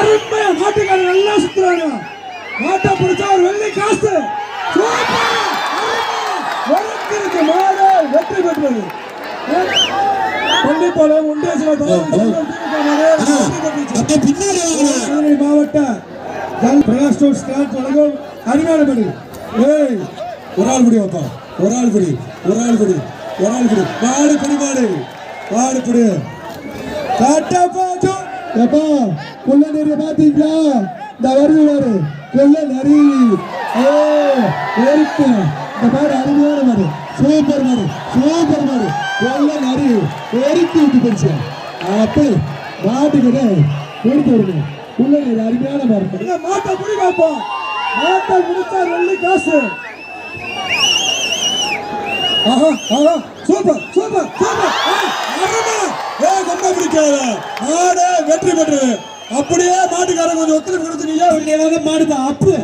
Super மாட்டுக்காரர் நல்லா சுத்துறாங்க மாட்டை பிடிச்சா ஒரு வெள்ளி காசு. சூப்பர். உனக்கு மாடு வெற்றி பெற்றது. பள்ளிப்பாளையம் ஒன்றிய மாவட்ட பிரகாஷ் ஸ்டோர் ஸ்டாண்ட் வழங்கும் அருமையான படி ஏய் ஒரு ஆள் பிடி வைப்பா ஒரு ஆள் பிடி ஒரு ஆள் பிடி ஒரு ஆள் பிடி மாடு பிடி. மாடு மாடு பிடி. காட்டா பாத்து எப்பா கொள்ள நெறி பாத்தீங்களா? இந்த வருது பாரு கொள்ள நெறி ஏறிட்டு இந்த மாடு அருமையான மாடு. சூப்பர் மாடு சூப்பர் மாடு. கொள்ள நெறி. ஏறிட்டு விட்டு போச்சு அப்படி மாட்டுக்கிட்ட கொடுத்து விடுங்க. உள்ள நீர் அருமையான மாடு. மாட்டை புடி பார்ப்போம் மாட்டை முடிச்சா வெள்ளி காசு. ஆஹா ஆஹா. Super super super. ஏ கொம்ப பிடிக்காத மாடு வெற்றி பெற்றது அப்படியே மாட்டுக்காரன் கொஞ்சம் ஒத்துழைப்பு கொடுத்து நீயா உடனடியாக மாடுபா அப்பு.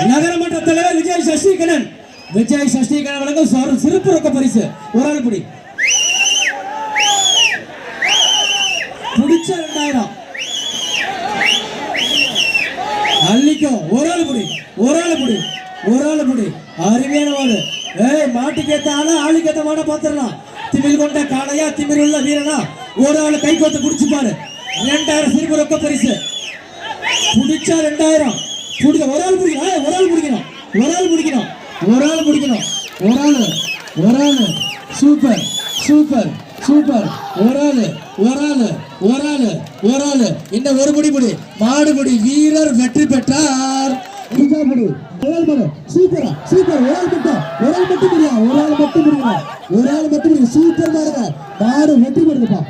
நகரமன்ற தலைவர் விஜய் சசிகலன். விஜய் சசிகலன் வழங்கும் சொர- சிறப்பு ரொக்க பரிசு. ஒரு ஆள் பிடி. பிடிச்ச ரெண்டாயிரம். அள்ளிக்கும் ஒரு ஆள் பிடி. ஒரு ஆள் பிடி. ஒரு ஆள் பிடி. அருமையான மாடு ஏ மாட்டுக்கு ஏத்த ஆளா ஆளுக்கு ஏத்த மாடை பாத்துடலாம் திமிழ் கொண்ட காளையா திமிழ் உள்ள வீரனா? ஒரு ஆள் கை கோத்து குடிச்சு பாரு. ரெண்டாயிரம் சிறப்பு ரொக்க பரிசு. பிடிச்சா ரெண்டாயிரம். பிடிச்ச ஒரு ஆள் பிடிக்கணும் ஏய், ஒரு ஆள் பிடிக்கணும் ஒரு ஆள் பிடிக்கணும் ஒரு ஆள் பிடிக்கணும் ஒரு ஆள் ஒரு ஆள். Super super super. ஒரு ஆள் ஒரு ஆள் ஒரு ஆள் ஒரு ஆள். இந்த ஒரு பிடி பிடி மாடுபிடி வீரர் வெற்றி பெற்றார். பிடி ஒரு ஆள் சூப்பரா சூப்பர் ஒரு மட்டும் ஒரு மட்டும் முடியா? ஒரு ஆள் மட்டும் முடியும்? ஒரு ஆள் மட்டும் முடியும்? சூப்பர் பாருங்க மாடு வெற்றி பெறுதுப்பா.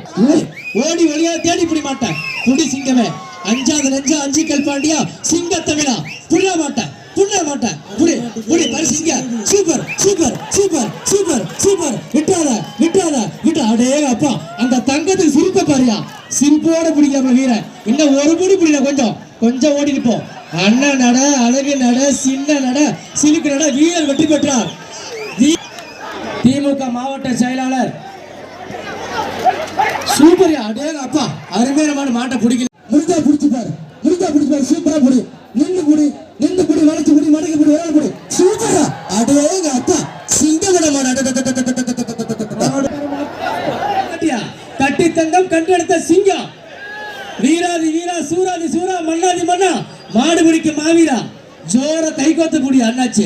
ஓடி வழியா தேடி பிடி மாட்டேன். புடி சிங்கமே. அஞ்சாவது நெஞ்சா அஞ்சு கல்பாண்டியா சிங்க தமிழா புள்ள மாட்டேன். புள்ள மாட்டேன். புடி புடி பரிசிங்க super super super super super. விட்டாத விட்டாத விட்டா. அடே அப்பா அந்த தங்கத்துக்கு சிரிப்ப பாரியா. சிரிப்போட பிடிக்காம வீரன். இன்னும் ஒரு முடி புரியல கொஞ்சம். கொஞ்சம் ஓடி நிற்போம் அண்ணன் நட அழகு நட சின்ன நட சிலுக்கு நட வீரர் வெற்றி பெற்றார் திமுக மாவட்ட செயலாளர் சூப்பர் அடேங்க அப்பா அருமையான மாட்டை பிடிக்கல முருகா பிடிச்சிப்பாரு முருகா பிடிச்சிப்பாரு சூப்பரா பிடி நின்று பிடி நின்று குடி வளைச்சு குடி மடக்கு பிடி வேலை பிடி சூப்பரா அடேங்க அப்பா சிங்கமட தட்டி தங்கம் கண்டெடுத்த சிங்கம் வீராதி வீரா சூராதி சூரா மன்னாதி மன்னா மாடு பிடிக்க மாவீரா? ஜோர கை கோத்து புடி அண்ணாச்சு.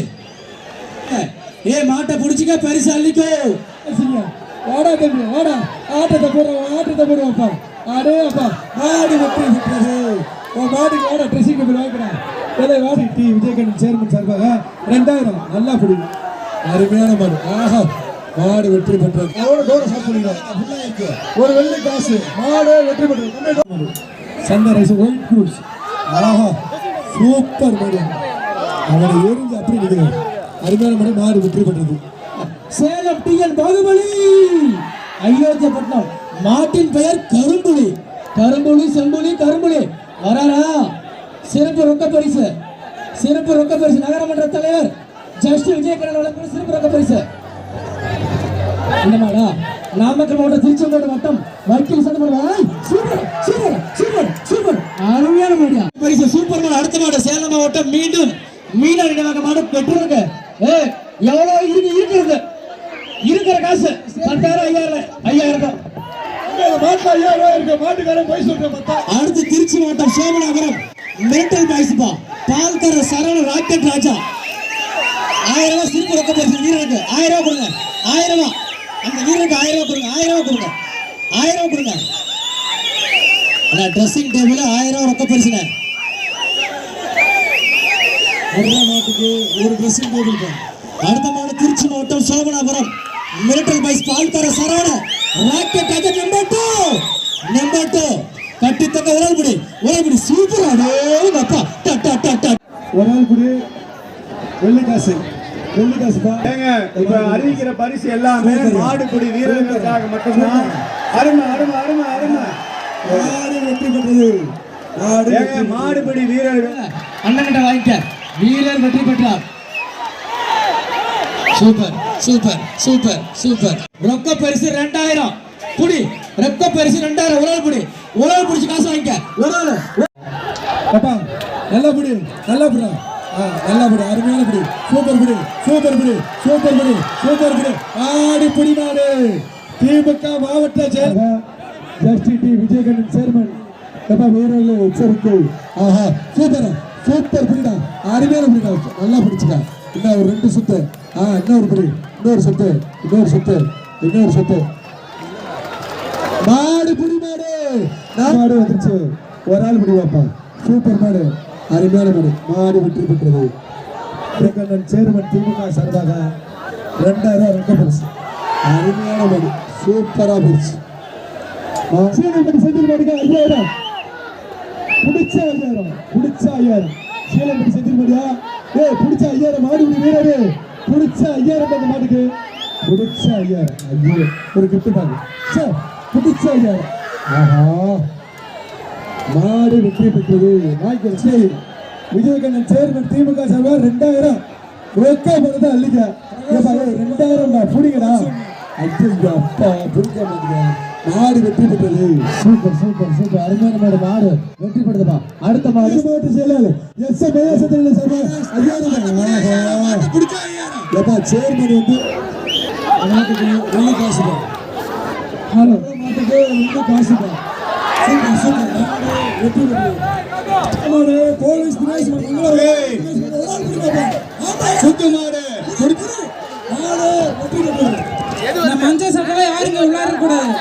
ஏ மாட்டை பிடிச்சிக்க பரிசு அள்ளிக்கோ. வாடா தம்பி வாடா. ஆட்டத்தை போடுறோம் ஆட்டத்தை போடுவோம்ப்பா அடே அப்பா. மாடு வெற்றி பெற்றது. உன் மாடுக்கு வாடா ட்ரெஸ்ஸிங் டேபிள் வாங்கிக்கிறேன் வேலை வாடி டி. விஜயகண்ணன் சேர்மன் சார்பாக ரெண்டாயிரம் நல்லா பிடிக்கும் அருமையான மாடு. ஆஹா மாடு வெற்றி பெற்றது. தூரம் சாப்பிடுங்க ஒரு வெள்ளி காசு. மாடு வெற்றி பெற்றது. சண்டை ரைஸ் ஒயிட் ஃப்ரூட்ஸ் ஆஹா சூப்பர் மாடு. அவரை எரிஞ்சு அப்படி நிற்கிறார். அருமையான மாடு மாடு வெற்றி பெற்றது. சேலம் டிஎன் பாகுபலி அயோத்தியப்பட்டினம். மாட்டின் பெயர் கரும்புலி. கரும்புலி செம்புலி கரும்புலி. வராரா? சிறப்பு ரொக்க பரிசு. சிறப்பு ரொக்க பரிசு. நகரமன்ற தலைவர் ஜஸ்ட் விஜயகரன் வழங்கும் சிறப்பு ரொக்க பரிசு. என்னமாடா நாமக்கல் மாவட்டம் திருச்செங்கோடு வட்டம். வக்கீல் சட்டமன்ற சூப்பர் சூப்பர் சூப்பர். அருமையான மாடியா பரிசு சூப்பர் மாடு அடுத்த மாடு சேலம் மாவட்டம் மீண்டும் மீனவர் இனமாக மாடு பெற்றிருக்கு. ஏ எவ்வளவு இருக்கு இருக்கிறது? இருக்கிற காசு பத்தாயிரம் ஐயாயிரம் ஐயாயிரம் தான். மாட்டு ஐயாயிரம் இருக்கு மாட்டுக்காரன் போய் சொல்றேன் மத்தா அடுத்து திருச்சி மாவட்டம் சோமநாதபுரம். மென்டல் பாய்ஸ்பா பால்கர சரவண ராக்கெட் ராஜா. ஆயிரம் ரூபாய் சிரிப்பு ரொக்க பரிசு வீரருக்கு. ஆயிரம் ரூபாய் கொடுங்க. ஆயிரம் ரூபாய். அந்த வீரருக்கு ஆயிரம் ரூபாய் கொடுங்க. ஆயிரம் ரூபாய் கொடுங்க. ஆயிரம் ரூபாய் கொடுங்க. அண்ணா ட்ரெஸ்ஸிங் டேபிள் ஆயிரம் ரூபாய் ரொக்க பரிசுண்ணே அடுத்த மாட்டுக்கு ஒரு ட்ரெஸ்ஸிங் டேபிள் அடுத்த மாவட்டம் திருச்சி மாவட்டம் Somanathapuram military boys பால்கர Saravana rocket Raja number two number two கட்டித்தக்க உடல்புடி உடல்புடி சூப்பர் அப்பா. டா டா டா டா. ஒரு நாள் குடி வெள்ளி காசு வெள்ளி காசுப்பா ஏங்க இப்ப அறிவிக்கிற பரிசு எல்லாமே மாடுபிடி வீரர்களுக்காக மட்டும்தான். அருமை அருமை அருமை அருமை. மாடு வெற்றி பெற்றது. மாடுபிடி வீரர்கள் அண்ணன்கிட்ட வாங்கிக்க வீரர் வெற்றி பெற்றார். Super super super super. ரொக்க பரிசு ரெண்டாயிரம். புடி ரத்த பரிசு ரெண்டாயிரம். ஆள் பிடி. ஆள் பிடிச்சி காசு வாங்கிக்க. ஆள். அப்பா நல்லா பிடி நல்லா பிடி. நல்லா பிடி அருமையான பிடி. சூப்பர் பிடி சூப்பர் பிடி சூப்பர் பிடி சூப்பர் பிடி. ஆடி பிடி நாடு திமுக மாவட்ட செயல் ஜஸ்டி டி விஜயகண்ணன் சேர்மன் எப்பா வீரர்களை எச்சரிக்கை ஆஹா சூப்பர் சூப்பர் பிடிடா அருமையான பிடிடா நல்லா பிடிச்சிடா இன்னும் ஒரு ரெண்டு சுத்து. ஆ இன்னொரு பிடி இன்னொரு சுத்து. இன்னொரு சுத்து. இன்னொரு சுத்து. மாடு புடி மாடு. மாடு வந்துருச்சு. ஒரு ஆள் முடி வைப்பா. சூப்பர் மாடு. அருமையான மாடு. மாடு வெற்றி பெற்றது. பிரகண்ணன் சேர்மன் திமுக சார்பாக ரெண்டாயிரம் ரெண்டு பரிசு. அருமையான மாடு. சூப்பராக போயிடுச்சு. சீனப்படி செந்தில் ஐயாயிரம் பிடிச்ச ஐயாயிரம் பிடிச்ச ஐயாயிரம் சீனப்படி செந்தில் ஏ பிடிச்ச ஐயாயிரம் மாடு வீரரு. பிடிச்ச ஐயாயிரம் அந்த மாட்டுக்கு. பிடிச்ச ஐயாயிரம் ஐயோ ஒரு கிஃப்ட் பாங்க சார் பிடிச்ச ஐயாயிரம் ஆஹா. மாடு வெற்றி பெற்றது. நாய்க்கல் சரி விஜயகண்ணன் சேர்மன் திமுக சார்பாக ரெண்டாயிரம். ரொக்க பணத்தை அள்ளிக்க. ரெண்டாயிரம் புடிங்கடா. ஐயோ அப்பா புடிக்க மாட்டேங்க மாடு வெற்றி பெற்றது. Super super super. அருமையான மாடு மாடு வெற்றி பெற்றதுப்பா. அடுத்த மாடு மாவட்ட செயலாளர் எஸ். மேயாசத்தில் சார்பாக ஐயாயிரம் ஏப்பா சேர்மன் வந்து மாட்டுக்கு நல்ல காசு தான் ஹலோ. மாட்டுக்கு ரொம்ப காசு தான் சூப்பர் சூப்பர். மாடு வெற்றி பெற்றது. மாடு போலீஸ் தினேஷ் சுத்து மாடு. மாடு. வெற்றி பெற்றது. இந்த மஞ்சள் சட்டை யாருங்க உள்ளார கூடாது.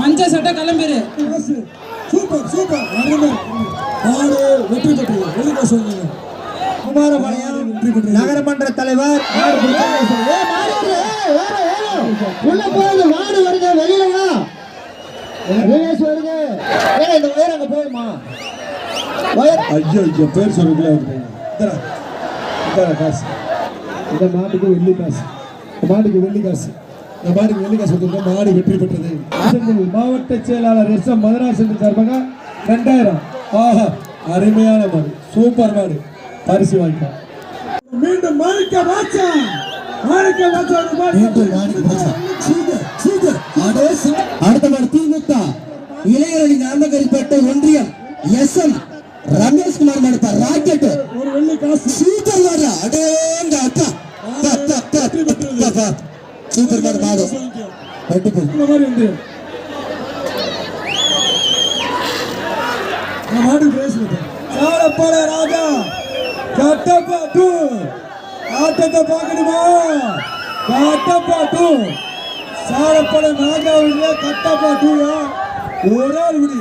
மஞ்சள் சட்டை கிளம்பிரு. காசு சூப்பர் சூப்பர். அருமை மாடு வெற்றி வெளி காசு வாங்குங்க குமாரபாளையம் வெற்றி நகரமன்ற தலைவர் உள்ள போகுது வாடு வருது. வெளியில வா. தினேஷ் வருது. ஏங்க இந்த உயரம் அங்க போகுமா உயர். ஐயோ ஐயோ பேர் சொல்லுங்களா காசு. இந்த மாட்டுக்கு வெள்ளி காசு. மாட்டுக்கு வெள்ளி காசு. இந்த மாட்டுக்கு வெள்ளி காசு கொடுத்துருக்க மாடு வெற்றி பெற்றது. மாவட்ட செயலாளர் எஸ் எம் மதுராசன் சார்பாக ரெண்டாயிரம். ஆஹா அருமையான மாடு. சூப்பர் மாடு. பரிசு வாங்கிக்கலாம் மீண்டும் மாணிக்க வாச்சா மாணிக்க வாச்சா மீண்டும் மாணிக்க வாச்சா. சூப்பர் சூப்பர் அடே சூ- அடுத்த மாடு திமுக. இளைஞரணி நாமக்கல்பேட்டை ஒன்றியம். எஸ் எம் ரமேஷ்குமார் மடுப்பா ராக்கெட் ஒரு வெள்ளி காசு சூப்பர் மாடு அடேங்க அப்பா சூப்பர் மேன் மாதம் வெட்டி போகுது இந்த மாதிரி வந்து. நான் மாடு பேசுறேன் சாலப்பாட ராஜா கட்டப்பா டூ. ஆட்டத்தை பார்க்கணுமா? கட்டப்பா டூ. சாலப்பாட ராஜாவுடைய கட்டப்பா டூயா ஒரு ஆள் விடு.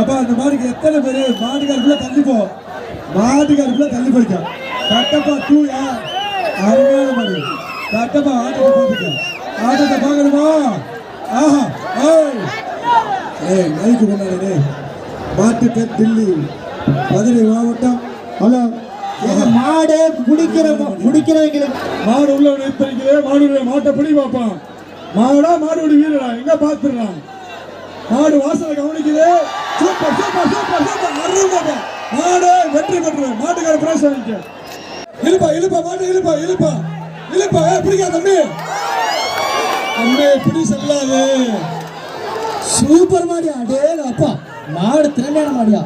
எப்பா அந்த மாடுக்கு எத்தனை பேர்? மாட்டுக்காருக்குள்ள தள்ளிப்போம் போ. மாட்டுக்காருக்குள்ள தள்ளி போயிட்டான் கட்டப்பா டூயா? அருமையான மாடு. கட்டப்பா ஆட்டத்தை பார்த்துக்க. ஆட்டத்தை பார்க்கணுமா? ஆஹா ஏய் ஏய் மைக்கு கொண்டாடு டேய் மாட்டுக்கு தில்லி. மதுரை மாவட்டம். ஹலோ. மாடு குடிக்கிற குடிக்கிறவங்களுக்கு மாடு உள்ள நிறுத்திருக்குது மாடு மாட்டை பிடி பார்ப்பான் மாடா மாடுபடி வீரரா? எங்க பாத்துறான் மாடு வாசலை கவனிக்குது. Super super super super. அருமை மாடு வெற்றி பெற்று மாட்டுக்கார பிரைஸ் வாங்கிக்க இழுப்பா இழுப்பா மாடு இழுப்பா இழுப்பா. இல்லப்பா பிடிக்கா தம்பி தம்பி பிடி சொல்லாது. சூப்பர் மாடியா? அடே அப்பா மாடு திறமையான மாடியா?